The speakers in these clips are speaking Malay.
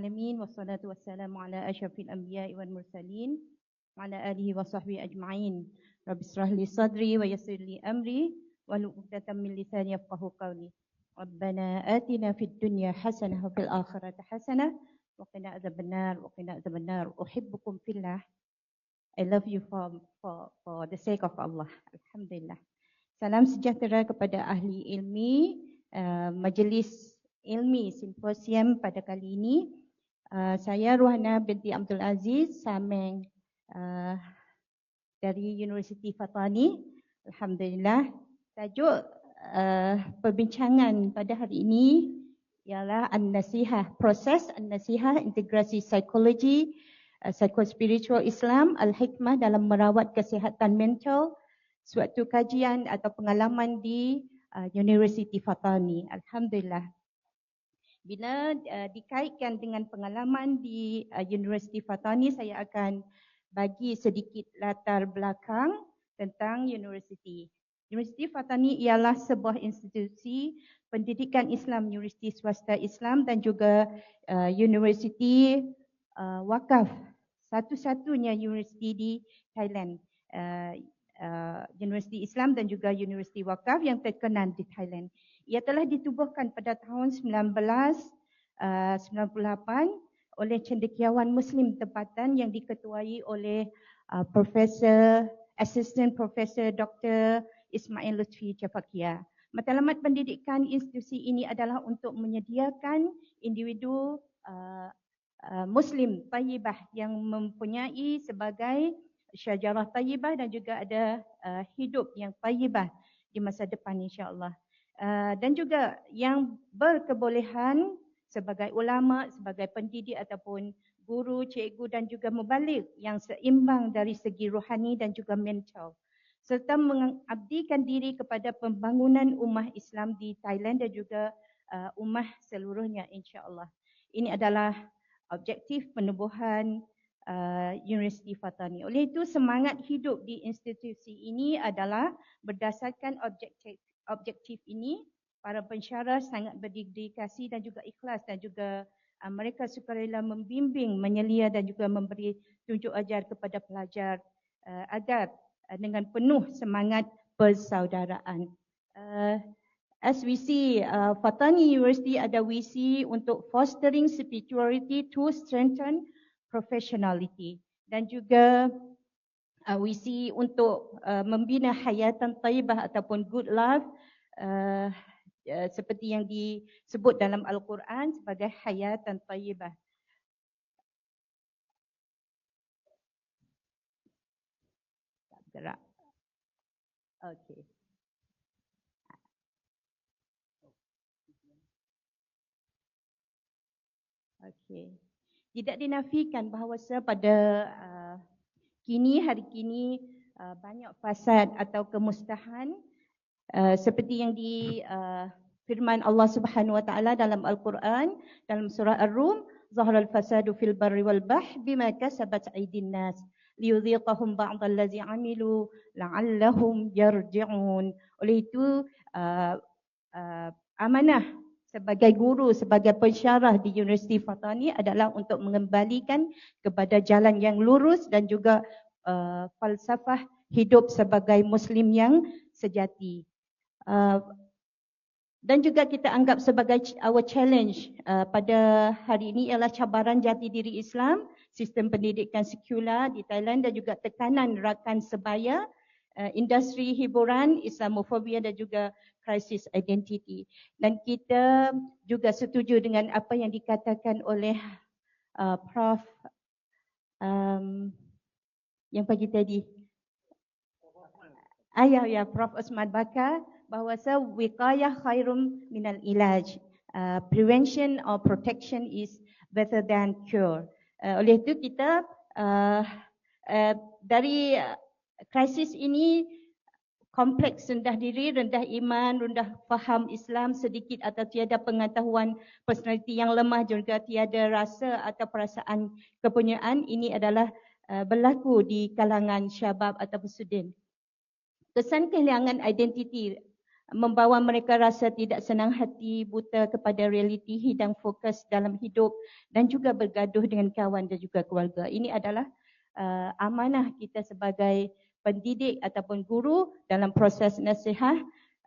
العالمين والصلاة والسلام على أشرف الأنبياء والمرسلين وعلى آله وصحبه أجمعين رب اشرح لي صدري ويسر لي أمري ولعقدة من لساني يفقه قولي ربنا آتنا في الدنيا حسنة وفي الآخرة حسنة وقنا عذاب النار وقنا عذاب النار أحبكم في الله I love you for, for, for the sake of Allah. Alhamdulillah. Salam sejahtera kepada ahli ilmi, uh, majlis ilmi simposium pada kali ini. Uh, saya Ruhana binti Abdul Aziz Sameng uh, dari Universiti Fatani. Alhamdulillah. Tajuk uh, perbincangan pada hari ini ialah An-Nasihah, proses An-Nasihah integrasi psikologi uh, psikospiritual Islam Al-Hikmah dalam merawat kesihatan mental suatu kajian atau pengalaman di uh, University Fatani. Alhamdulillah. Bila uh, dikaitkan dengan pengalaman di uh, University Fatani, saya akan bagi sedikit latar belakang tentang universiti. Universiti Fatani ialah sebuah institusi pendidikan Islam, universiti swasta Islam dan juga uh, universiti uh, wakaf. Satu-satunya universiti di Thailand. Uh, uh, universiti Islam dan juga universiti wakaf yang terkenal di Thailand. Ia telah ditubuhkan pada tahun 1998 uh, oleh cendekiawan Muslim tempatan yang diketuai oleh uh, Profesor Assistant Profesor Dr. Ismail Lutfi Jafakia. Matlamat pendidikan institusi ini adalah untuk menyediakan individu uh, uh, Muslim tayyibah yang mempunyai sebagai syajarah tayyibah dan juga ada uh, hidup yang tayyibah di masa depan insya-Allah. Uh, dan juga yang berkebolehan sebagai ulama, sebagai pendidik ataupun guru, cikgu dan juga mubalik yang seimbang dari segi rohani dan juga mental serta mengabdikan diri kepada pembangunan ummah Islam di Thailand dan juga uh, ummah seluruhnya insya-Allah. Ini adalah objektif penubuhan uh, Universiti Fatani. Oleh itu semangat hidup di institusi ini adalah berdasarkan objektif objektif ini para pensyarah sangat berdedikasi dan juga ikhlas dan juga uh, mereka sukarela membimbing, menyelia dan juga memberi tunjuk ajar kepada pelajar uh, agar Uh, dengan penuh semangat persaudaraan. Uh, as we see, uh, Fatani University ada visi untuk fostering spirituality to strengthen professionality dan juga uh, visi untuk uh, membina hayatan taibah ataupun good life uh, uh, seperti yang disebut dalam Al-Quran sebagai hayatan taibah. gerak. Okey. Okey. Tidak dinafikan bahawa pada uh, kini hari kini uh, banyak fasad atau kemustahan uh, seperti yang di uh, firman Allah Subhanahu Wa Taala dalam Al-Quran dalam surah Ar-Rum zahara al-fasadu fil barri wal bahr bima kasabat aydin nas liyudhiqahum ba'd allazi amilu la'allahum yarji'un. Oleh itu uh, uh, amanah sebagai guru sebagai pensyarah di Universiti Fatani adalah untuk mengembalikan kepada jalan yang lurus dan juga uh, falsafah hidup sebagai muslim yang sejati. Uh, dan juga kita anggap sebagai our challenge uh, pada hari ini ialah cabaran jati diri Islam sistem pendidikan sekular di Thailand dan juga tekanan rakan sebaya, uh, industri hiburan, Islamofobia dan juga krisis identiti. Dan kita juga setuju dengan apa yang dikatakan oleh uh, Prof. Um, yang pagi tadi. Ayah ya Prof. Osman Bakar bahawa wiqayah khairum minal ilaj. Uh, prevention or protection is better than cure. Uh, oleh itu kita uh, uh, dari uh, krisis ini kompleks rendah diri, rendah iman, rendah faham Islam sedikit atau tiada pengetahuan personaliti yang lemah juga tiada rasa atau perasaan kepunyaan ini adalah uh, berlaku di kalangan syabab atau pesudin. Kesan kehilangan identiti membawa mereka rasa tidak senang hati, buta kepada realiti hidang fokus dalam hidup dan juga bergaduh dengan kawan dan juga keluarga. Ini adalah uh, amanah kita sebagai pendidik ataupun guru dalam proses nasihat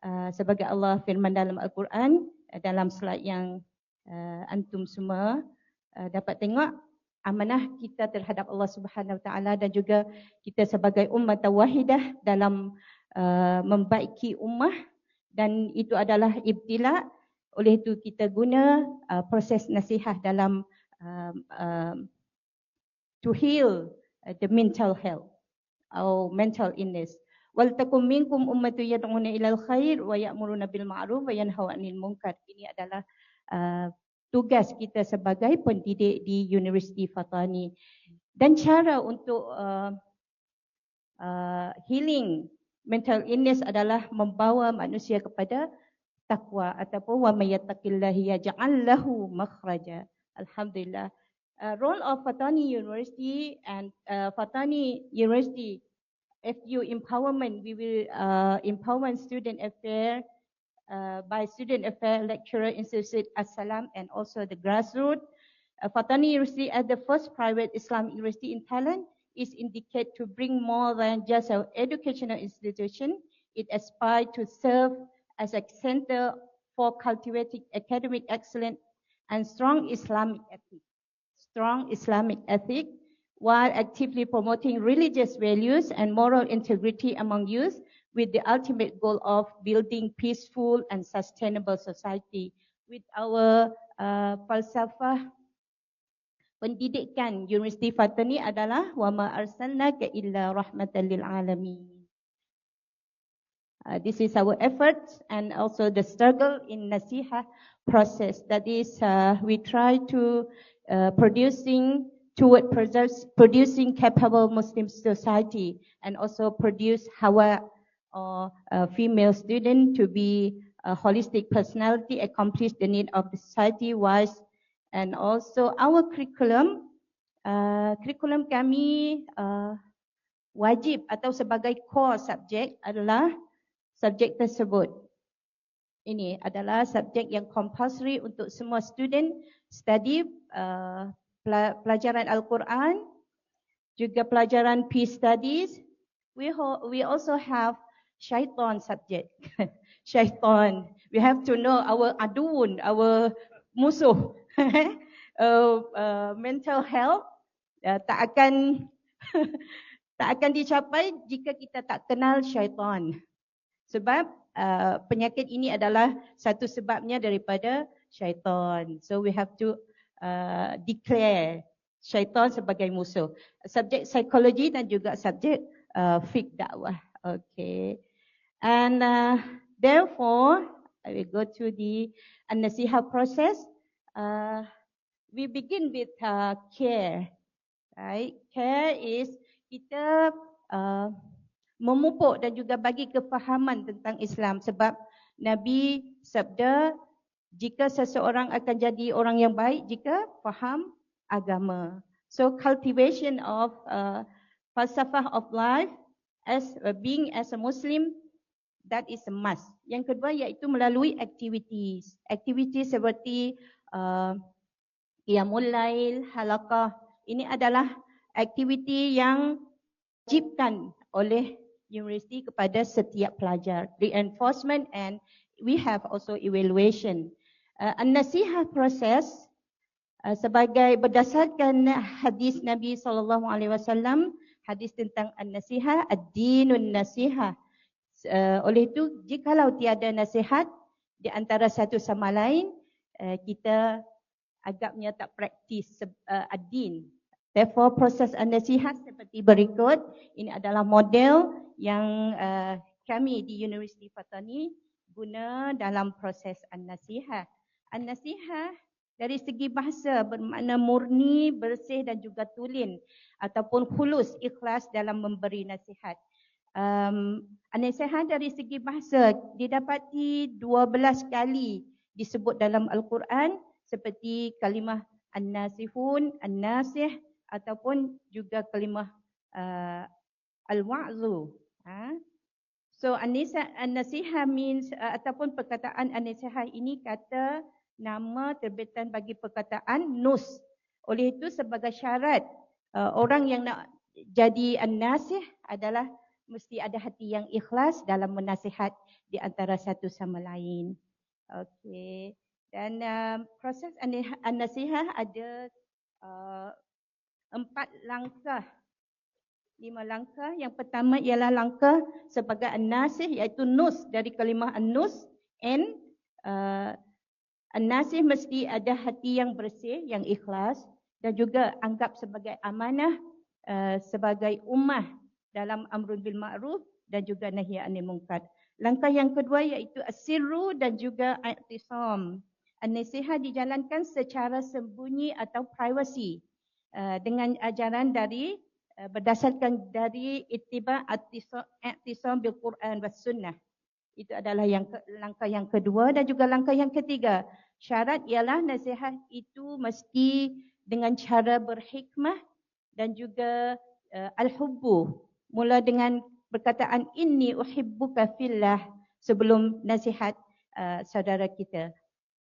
uh, sebagai Allah firman dalam Al-Quran uh, dalam slide yang uh, antum semua uh, dapat tengok amanah kita terhadap Allah Subhanahu Wa Taala dan juga kita sebagai umat wahidah dalam uh, membaiki ummah. Dan itu adalah ibtila. Oleh itu kita guna uh, proses nasihat dalam uh, uh, to heal uh, the mental health or mental illness wal takum minkum ummatu yad'una ila khair wa ya'muruna bil ma'ruf wa yanhauna 'anil munkar ini adalah uh, tugas kita sebagai pendidik di Universiti Fatani dan cara untuk uh, uh, healing mental illness adalah membawa manusia kepada takwa ataupun wa may yattaqillahi yaj'al lahu makhraja. Alhamdulillah. Uh, role of Fatani University and uh, Fatani University FU empowerment we will uh, empower student affairs uh, by student affairs lecturer Institute As-Salam and also the grassroots. Uh, Fatani University as the first private Islamic university in Thailand is indicated to bring more than just an educational institution. It aspires to serve as a center for cultivating academic excellence and strong Islamic ethic. Strong Islamic ethic while actively promoting religious values and moral integrity among youth with the ultimate goal of building peaceful and sustainable society. With our uh, falsafah pendidikan Universiti Fatani adalah wa ma arsalnaka illa rahmatan lil alamin. Uh, this is our effort and also the struggle in nasiha process. That is, uh, we try to uh, producing toward producing capable Muslim society and also produce hawa or a female student to be a holistic personality, accomplish the need of the society wise. And also our curriculum uh, curriculum kami uh, wajib atau sebagai core subjek adalah subjek tersebut. Ini adalah subjek yang compulsory untuk semua student study uh, pelajaran al-Quran juga pelajaran peace studies. We we also have syaitan subject. Syaitan. We have to know our adun our musuh. Uh, uh, mental health uh, tak akan tak akan dicapai jika kita tak kenal syaitan. Sebab uh, penyakit ini adalah satu sebabnya daripada syaitan. So we have to uh, declare syaitan sebagai musuh. Subjek psikologi dan juga subjek uh, fik dakwah. Okay. And uh, therefore, I will go to the an-nasihah process uh, we begin with uh, care. Right? Care is kita uh, memupuk dan juga bagi kefahaman tentang Islam sebab Nabi sabda jika seseorang akan jadi orang yang baik jika faham agama. So cultivation of uh, falsafah of life as uh, being as a Muslim that is a must. Yang kedua iaitu melalui activities. Activities seperti uh, Qiyamul Lail, Halakah. Ini adalah aktiviti yang wajibkan oleh universiti kepada setiap pelajar. Reinforcement and we have also evaluation. Uh, An-Nasihah proses uh, sebagai berdasarkan hadis Nabi sallallahu alaihi wasallam hadis tentang An-Nasihah, Ad-Dinun Nasihah. Uh, oleh itu jikalau tiada nasihat di antara satu sama lain uh, kita agaknya tak praktis uh, adin. Therefore proses nasihat seperti berikut. Ini adalah model yang uh, kami di Universiti Fatani guna dalam proses an-nasihat. An-nasihat dari segi bahasa bermakna murni, bersih dan juga tulen ataupun khulus, ikhlas dalam memberi nasihat. Um, an-nasihat dari segi bahasa didapati 12 kali disebut dalam Al-Quran seperti kalimah an-nasihun, an-nasih ataupun juga kalimah uh, al-wa'zu. Ha? So an-nasiha means uh, ataupun perkataan an-nasiha ini kata nama terbitan bagi perkataan nus. Oleh itu sebagai syarat uh, orang yang nak jadi an-nasih adalah mesti ada hati yang ikhlas dalam menasihat di antara satu sama lain. Okey. Dan uh, proses an-nasihah ada uh, empat langkah. Lima langkah. Yang pertama ialah langkah sebagai an-nasih iaitu nus dari kalimah an-nus. N. Uh, an-nasih mesti ada hati yang bersih, yang ikhlas. Dan juga anggap sebagai amanah uh, sebagai ummah dalam amrun bil ma'ruf dan juga nahi anil munkar. Langkah yang kedua iaitu asirru dan juga i'tisam. An-nasihat dijalankan secara sembunyi atau privasi uh, dengan ajaran dari uh, berdasarkan dari ittiba i'tisam bil Quran was sunnah. Itu adalah yang langkah yang kedua dan juga langkah yang ketiga. Syarat ialah nasihat itu mesti dengan cara berhikmah dan juga uh, al-hubbu. Mula dengan perkataan inni uhibbuka fillah sebelum nasihat uh, saudara kita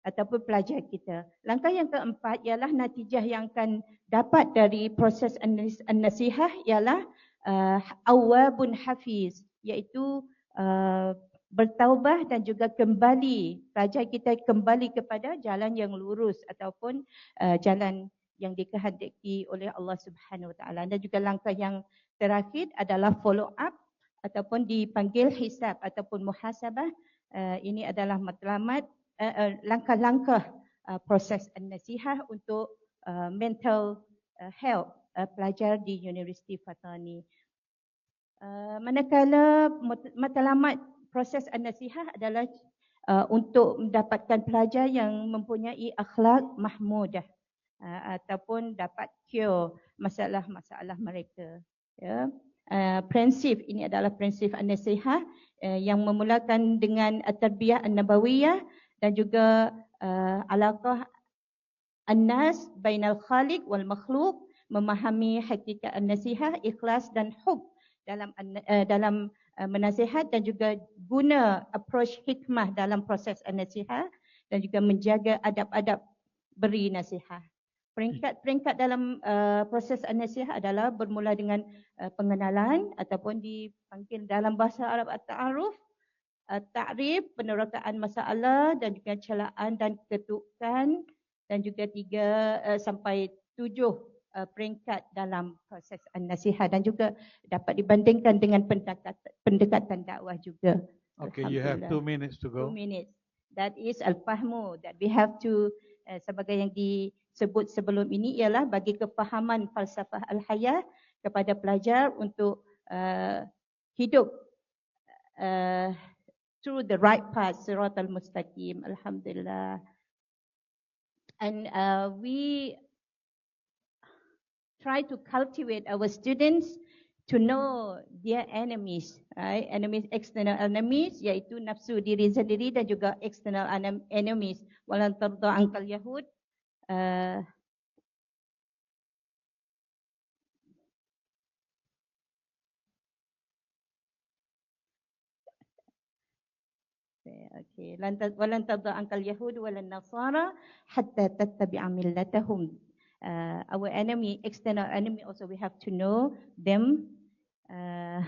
ataupun pelajar kita. Langkah yang keempat ialah natijah yang akan dapat dari proses an-nasihah ialah uh, awabun hafiz iaitu uh, bertaubah dan juga kembali pelajar kita kembali kepada jalan yang lurus ataupun uh, jalan yang dikehendaki oleh Allah Subhanahu Wa Taala dan juga langkah yang terakhir adalah follow up ataupun dipanggil hisab ataupun muhasabah uh, ini adalah matlamat uh, uh, langkah-langkah uh, proses nasihah untuk uh, mental uh, health uh, pelajar di Universiti Fatani. Uh, manakala matlamat proses nasihah adalah uh, untuk mendapatkan pelajar yang mempunyai akhlak mahmudah uh, ataupun dapat cure masalah-masalah mereka. Ya. Uh, prinsip ini adalah prinsip an-nasihah uh, yang memulakan dengan at-tarbiyah an-nabawiyah dan juga uh, alaqah an-nas bainal khaliq wal makhluk memahami hakikat an-nasihat ikhlas dan hub dalam uh, dalam uh, menasihat dan juga guna approach hikmah dalam proses an-nasihat dan juga menjaga adab-adab beri nasihat. Peringkat-peringkat dalam uh, proses an-nasihat adalah bermula dengan uh, pengenalan ataupun dipanggil dalam bahasa Arab at-ta'aruf uh, ta'rif, penerokaan masalah dan juga celaan dan ketukan dan juga tiga uh, sampai tujuh uh, peringkat dalam proses nasihat dan juga dapat dibandingkan dengan pendekatan, pendekatan dakwah juga. Okay, you have two minutes to go. Two minutes. That is al-fahmu that we have to uh, sebagai yang disebut sebelum ini ialah bagi kepahaman falsafah al-hayah kepada pelajar untuk uh, hidup uh, through the right path, Surat al-Mustaqim, Alhamdulillah. And uh, we try to cultivate our students to know their enemies, right? Enemies, external enemies, iaitu nafsu diri sendiri dan juga external enemies. Walan tarda angkal Yahud. Uh, Okay. Walan tada angkal Yahud walan Nasara hatta tattabi'a millatahum. Uh, our enemy, external enemy also we have to know them. Uh,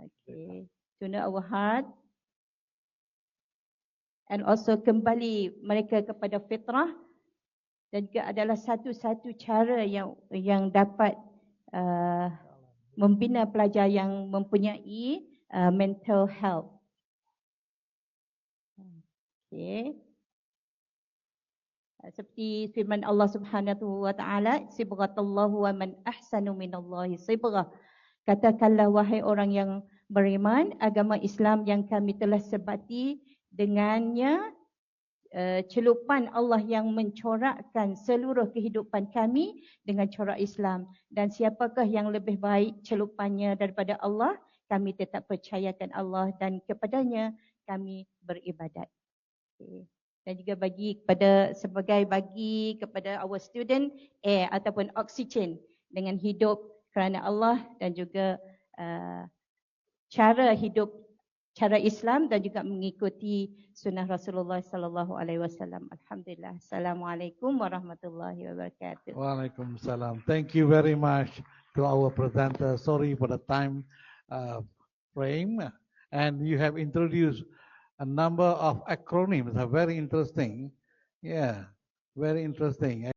okay. To know our heart. And also kembali mereka kepada fitrah dan juga adalah satu-satu cara yang yang dapat uh, membina pelajar yang mempunyai uh, mental health. Okay. Seperti firman Allah Subhanahu wa taala, sibghatallahu wa man ahsanu minallahi sibghah. Katakanlah wahai orang yang beriman, agama Islam yang kami telah sebati dengannya uh, celupan Allah yang mencorakkan seluruh kehidupan kami dengan corak Islam dan siapakah yang lebih baik celupannya daripada Allah kami tetap percayakan Allah dan kepadanya kami beribadat. Okay. Dan juga bagi kepada sebagai bagi kepada our student air ataupun oksigen dengan hidup kerana Allah dan juga uh, cara hidup cara Islam dan juga mengikuti sunnah Rasulullah sallallahu alaihi wasallam. Alhamdulillah. Assalamualaikum warahmatullahi wabarakatuh. Waalaikumsalam. Thank you very much to our presenter. Sorry for the time uh, frame. And you have introduced a number of acronyms. Are very interesting. Yeah, very interesting.